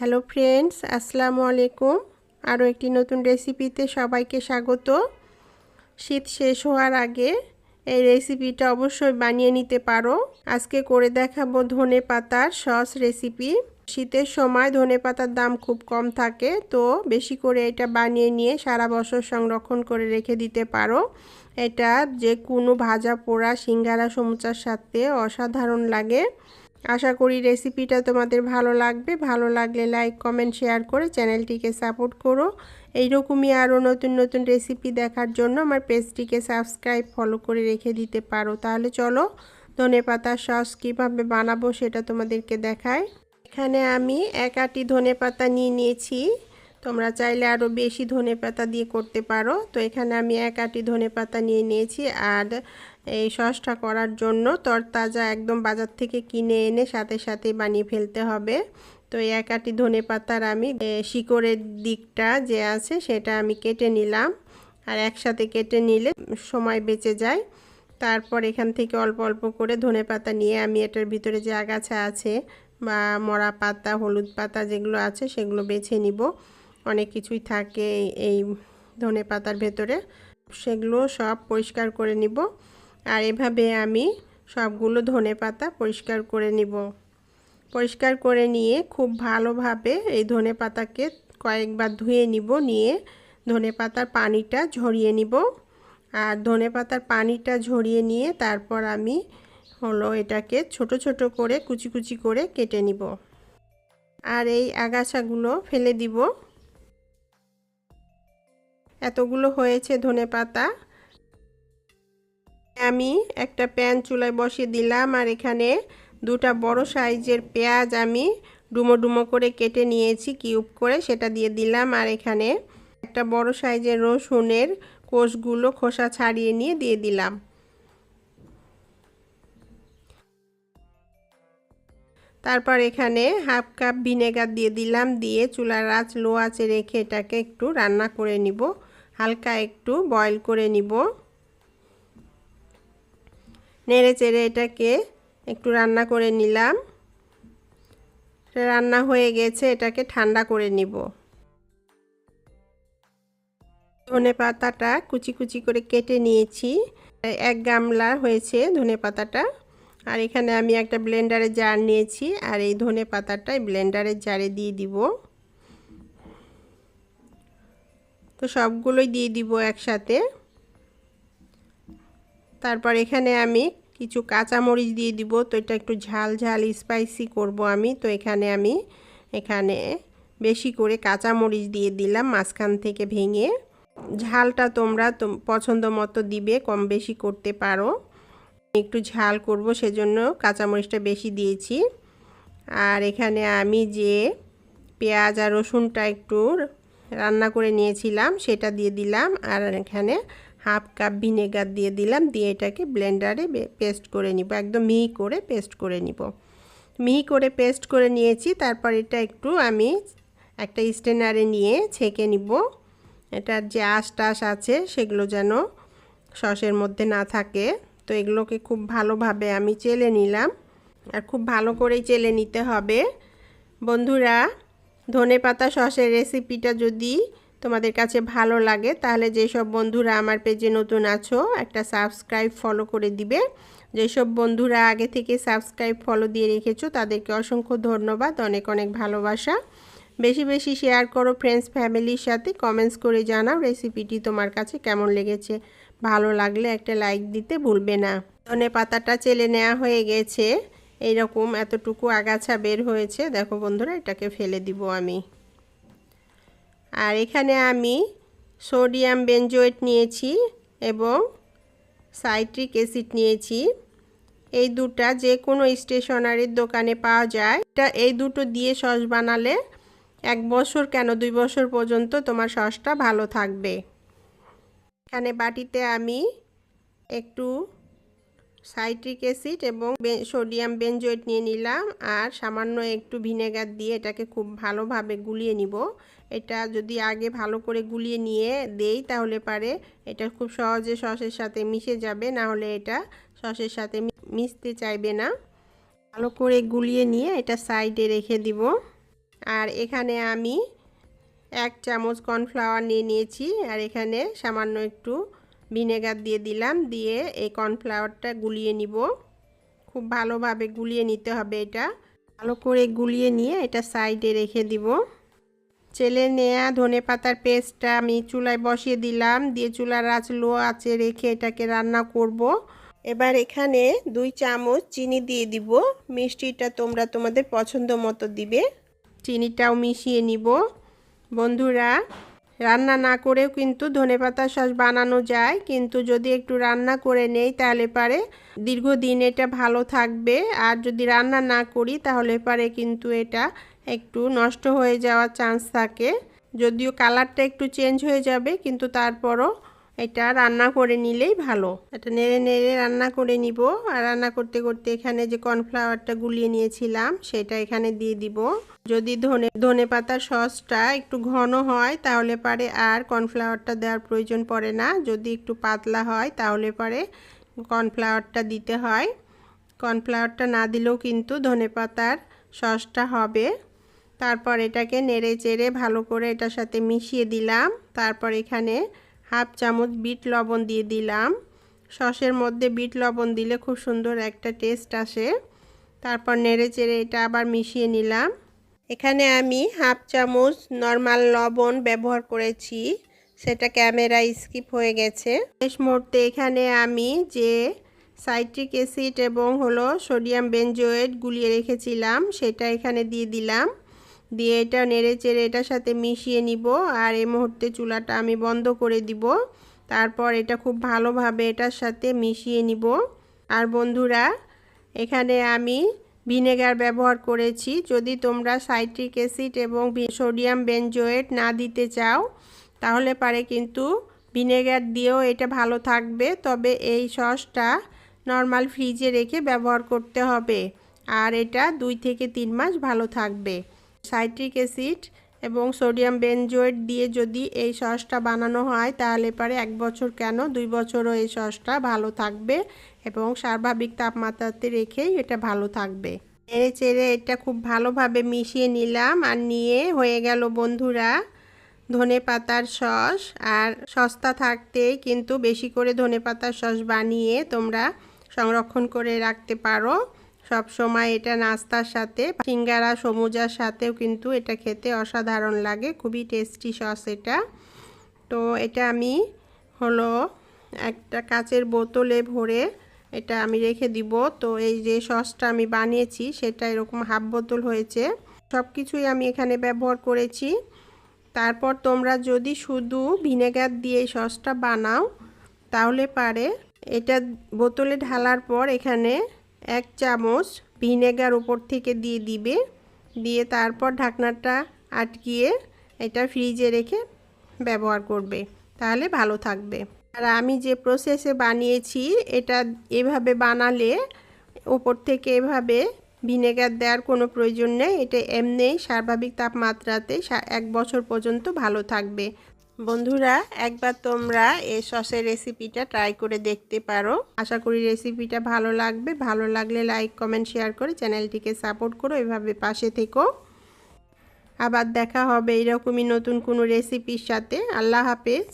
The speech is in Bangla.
হ্যালো ফ্রেন্ডস, আসসালামু আলাইকুম। আরও একটি নতুন রেসিপিতে সবাইকে স্বাগত। শীত শেষ হওয়ার আগে এই রেসিপিটা অবশ্যই বানিয়ে নিতে পারো। আজকে করে দেখাবো ধনে পাতার সস রেসিপি। শীতের সময় ধনে পাতার দাম খুব কম থাকে, তো বেশি করে এটা বানিয়ে নিয়ে সারা বছর সংরক্ষণ করে রেখে দিতে পারো। এটা যে কোনো ভাজা পোড়া, সিঙ্গারা, সমুচার সাথে অসাধারণ লাগে। আশা করি রেসিপিটা তোমাদের ভালো লাগবে। ভালো লাগলে লাইক কমেন্ট শেয়ার করে চ্যানেলটিকে সাপোর্ট করো। এইরকমই আরও নতুন নতুন রেসিপি দেখার জন্য আমার পেজটিকে সাবস্ক্রাইব ফলো করে রেখে দিতে পারো। তাহলে চলো, ধনে পাতার সস কীভাবে বানাবো সেটা তোমাদেরকে দেখায় এখানে আমি এক আটি ধনে পাতা নিয়ে নিয়েছি। তোমরা চাইলে আরও বেশি ধনে পাতা দিয়ে করতে পারো। তো এখানে আমি এক আটি ধনে পাতা নিয়ে নিয়েছি। আর এই সসটা করার জন্য তরতাজা একদম বাজার থেকে কিনে এনে সাথে সাথে বানিয়ে ফেলতে হবে। তো এক আটি ধনে পাতার আমি শিকড়ের দিকটা যে আছে সেটা আমি কেটে নিলাম। আর একসাথে কেটে নিলে সময় বেঁচে যায়। তারপর এখান থেকে অল্প অল্প করে ধনে পাতা নিয়ে আমি এটার ভিতরে যে আগাছা আছে বা মরা পাতা, হলুদ পাতা যেগুলো আছে সেগুলো বেছে নিব। অনেক কিছুই থাকে এই ধনে পাতার ভেতরে। সেগুলো সব পরিষ্কার করে নিব। আর এভাবে আমি সবগুলো ধনে পাতা পরিষ্কার করে নিব। পরিষ্কার করে নিয়ে খুব ভালোভাবে এই ধনে পাতাকে কয়েকবার ধুয়ে নিব, নিয়ে ধনে পাতার পানিটা ঝরিয়ে নিব। আর ধনে পাতার পানিটা ঝরিয়ে নিয়ে তারপর আমি হলো এটাকে ছোট ছোট করে কুচি কুচি করে কেটে নিব। আর এই আগাছাগুলো ফেলে দিব। এতগুলো হয়েছে ধনে পাতা। আমি একটা প্যান চুলায় বসিয়ে দিলাম আর এখানে দুটা বড় সাইজের পেঁয়াজ আমি ডুমো ডুমো করে কেটে নিয়েছি, কিউব করে সেটা দিয়ে দিলাম। আর এখানে একটা বড় সাইজের রসুনের কোষগুলো খোসা ছাড়িয়ে নিয়ে দিয়ে দিলাম। তারপর এখানে হাফ কাপ ভিনেগার দিয়ে দিলাম, দিয়ে চুলার আঁচ লো আঁচে রেখে এটাকে একটু রান্না করে নিব। হালকা একটু বয়ল করে নিব। নেড়ে চেড়ে এটাকে একটু রান্না করে নিলাম। রান্না হয়ে গেছে, এটাকে ঠান্ডা করে নিব। ধনে পাতাটা কুচি কুচি করে কেটে নিয়েছি। এক গামলা হয়েছে ধনে পাতাটা। আর এখানে আমি একটা ব্লেন্ডারের জার নিয়েছি, আর এই ধনে পাতাটা ব্লেন্ডারের জারে দিয়ে দিব। তো সবগুলোই দিয়ে দিব একসাথে। তারপর এখানে আমি কিছু কাঁচামরিচ দিয়ে দিব। তো এটা একটু ঝাল ঝাল স্পাইসি করব আমি। তো এখানে আমি, এখানে বেশি করে কাঁচামরিচ দিয়ে দিলাম মাঝখান থেকে ভেঙে। ঝালটা তোমরা তো পছন্দ মতো দিবে, কম বেশি করতে পারো। একটু ঝাল করব, সেজন্য কাঁচামরিচটা বেশি দিয়েছি। আর এখানে আমি যে পেঁয়াজ আর রসুনটা একটু রান্না করে নিয়েছিলাম, সেটা দিয়ে দিলাম। আর এখানে হাফ কাপ ভিনেগার দিয়ে দিলাম, দিয়ে এটাকে ব্লেন্ডারে পেস্ট করে নিব, একদম মিহি করে পেস্ট করে নিব। মিহি করে পেস্ট করে নিয়েছি, তারপর এটা একটু আমি একটা স্টেনারে নিয়ে ছেঁকে নিব। এটার যে আশ টাশ আছে, সেগুলো যেন সসের মধ্যে না থাকে। তো এগুলোকে খুব ভালোভাবে আমি চেলে নিলাম। আর খুব ভালো করেই চেলে নিতে হবে। বন্ধুরা ধনে পাতা সসের রেসিপিটা যদি তোমাদের কাছে ভালো লাগে, তাহলে যেসব বন্ধুরা আমার পেজে নতুন আছো, একটা সাবস্ক্রাইব ফলো করে দিবে। যেসব বন্ধুরা আগে থেকে সাবস্ক্রাইব ফলো দিয়ে রেখেছো, তাদেরকে অসংখ্য ধন্যবাদ, অনেক অনেক ভালোবাসা। বেশি বেশি শেয়ার করো ফ্রেন্ডস ফ্যামিলির সাথে কমেন্টস করে জানাও রেসিপিটি তোমার কাছে কেমন লেগেছে। ভালো লাগলে একটা লাইক দিতে ভুলবে না। ধনে পাতাটা চেলে নেওয়া হয়ে গেছে, এইরকম এতটুকু আগাছা বের হয়েছে। দেখো বন্ধুরা, এটাকে ফেলে দিব আমি। আর এখানে আমি সোডিয়াম বেঞ্জোয়েট নিয়েছি এবং সাইট্রিক অ্যাসিড নিয়েছি। এই দুটা যে কোনো স্টেশনারির দোকানে পাওয়া যায়। এটা এই দুটো দিয়ে সস বানালে এক বছর কেন দুই বছর পর্যন্ত তোমার সসটা ভালো থাকবে। এখানে বাটিতে আমি একটু সাইট্রিক অ্যাসিড এবং সোডিয়াম বেঞ্জয়েট নিয়ে নিলাম। আর সামান্য একটু ভিনেগার দিয়ে এটাকে খুব ভালোভাবে গুলিয়ে নিব। এটা যদি আগে ভালো করে গুলিয়ে নিয়ে দেই তাহলে পারে। এটা খুব সহজে সসের সাথে মিশে যাবে, না হলে এটা সসের সাথে মিশতে চাইবে না। ভালো করে গুলিয়ে নিয়ে এটা সাইডে রেখে দিব। আর এখানে আমি এক চামচ কর্নফ্লাওয়ার নিয়ে নিয়েছি। আর এখানে সামান্য একটু ভিনেগার দিয়ে দিলাম, দিয়ে এই কর্নফ্লাওয়ারটা গুলিয়ে নিব। খুব ভালোভাবে গুলিয়ে নিতে হবে এটা। ভালো করে গুলিয়ে নিয়ে এটা সাইডে রেখে দিব। চেলে নেয়া ধনে পাতার পেস্টটা আমি চুলায় বসিয়ে দিলাম। দিয়ে চুলার আঁচ লো আঁচে রেখে এটাকে রান্না করব। এবার এখানে দুই চামচ চিনি দিয়ে দিব। মিষ্টিটা তোমরা তোমাদের পছন্দ মতো দিবে। চিনিটাও মিশিয়ে নিব। বন্ধুরা, রান্না না করেও কিন্তু ধনেপাতা সস বানানো যায়। কিন্তু যদি একটু রান্না করে নেই তাহলে পারে দীর্ঘদিন এটা ভালো থাকবে। আর যদি রান্না না করি তাহলে পারে কিন্তু এটা একটু নষ্ট হয়ে যাওয়ার চান্স থাকে। যদিও কালারটা একটু চেঞ্জ হয়ে যাবে, কিন্তু তারপরও এটা রান্না করে নিলেই ভালো। এটা নেড়ে নেড়ে রান্না করে নিব। আর রান্না করতে করতে এখানে যে কর্নফ্লাওয়ারটা গুলিয়ে নিয়েছিলাম, সেটা এখানে দিয়ে দিব। যদি ধনে ধনে পাতার সসটা একটু ঘন হয়, তাহলে পারে। আর কর্নফ্লাওয়ারটা দেওয়ার প্রয়োজন পড়ে না। যদি একটু পাতলা হয়, তাহলে পারে। কর্নফ্লাওয়ারটা দিতে হয়। কর্নফ্লাওয়ারটা না দিলেও কিন্তু ধনে পাতার সসটা হবে। তারপর এটাকে নেড়ে চেড়ে ভালো করে এটার সাথে মিশিয়ে দিলাম। তারপর এখানে হাফ চামচ বিট লবণ দিয়ে দিলাম। সসের মধ্যে বিট লবণ দিলে খুব সুন্দর একটা টেস্ট আসে। তারপর নেড়ে চেড়ে এটা আবার মিশিয়ে নিলাম। এখানে আমি হাফ চামচ নর্মাল লবণ ব্যবহার করেছি। সেটা ক্যামেরা স্কিপ হয়ে গেছে। শেষ মুহূর্তে এখানে আমি যে সাইট্রিক অ্যাসিড এবং হলো সোডিয়াম বেঞ্জোয়েট গুলিয়ে রেখেছিলাম, সেটা এখানে দিয়ে দিলাম। দিয়ে এটা নেড়ে চেড়ে এটার সাথে মিশিয়ে নিব আর এই মুহূর্তে চুলাটা আমি বন্ধ করে দিব। তারপর এটা খুব ভালোভাবে এটার সাথে মিশিয়ে নিব। আর বন্ধুরা, এখানে আমি ভিনেগার ব্যবহার করেছি। যদি তোমরা সাইট্রিক অ্যাসিড এবং সোডিয়াম বেনজোয়েট না দিতে চাও, তাহলে পারে কিন্তু ভিনেগার দিয়েও এটা ভালো থাকবে। তবে এই সসটা নর্মাল ফ্রিজে রেখে ব্যবহার করতে হবে। আর এটা দুই থেকে তিন মাস ভালো থাকবে। সাইট্রিক অ্যাসিড এবং সোডিয়াম বেনজোয়েট দিয়ে যদি এই সসটা বানানো হয়, তাহলে পারে এক বছর কেন? দুই বছরও এই সসটা ভালো থাকবে এবং স্বাভাবিক তাপমাত্রাতে রেখেই এটা ভালো থাকবে। নেড়ে চেড়ে এটা খুব ভালোভাবে মিশিয়ে নিলাম আর নিয়ে হয়ে গেল বন্ধুরা ধনে পাতার সস। আর সস্তা থাকতেই কিন্তু বেশি করে ধনে পাতার সস বানিয়ে তোমরা সংরক্ষণ করে রাখতে পারো। সব সময় এটা নাস্তার সাথে, সিঙ্গারা, সমুজার সাথেও কিন্তু এটা খেতে অসাধারণ লাগে, খুবই টেস্টি সস এটা। তো এটা আমি হলো একটা কাচের বোতলে ভরে এটা আমি রেখে দিব। তো এই যে সসটা আমি বানিয়েছি, সেটা এরকম হাফ বোতল হয়েছে। সব কিছুই আমি এখানে ব্যবহার করেছি। তারপর তোমরা যদি শুধু ভিনেগার দিয়ে সসটা বানাও, তাহলে পারে। এটা বোতলে ঢালার পর এখানে এক চামচ ভিনেগার উপর থেকে দিয়ে দিবে। দিয়ে তারপর ঢাকনাটা আটকিয়ে এটা ফ্রিজে রেখে ব্যবহার করবে। তাহলে ভালো থাকবে। আর আমি যে প্রসেসে বানিয়েছি, এটা এভাবে বানালে ওপর থেকে এভাবে ভিনেগার দেওয়ার কোনো প্রয়োজন নেই। এটা এমনি স্বাভাবিক তাপমাত্রাতে এক বছর পর্যন্ত ভালো থাকবে। বন্ধুরা, একবার তোমরা এই সসের রেসিপিটা ট্রাই করে দেখতে পারো। আশা করি রেসিপিটা ভালো লাগবে। ভালো লাগলে লাইক কমেন্ট শেয়ার করে চ্যানেলটিকে সাপোর্ট করো। এভাবে পাশে থেকো। আবার দেখা হবে এরকমই নতুন কোনো রেসিপির সাথে। আল্লাহ হাফেজ।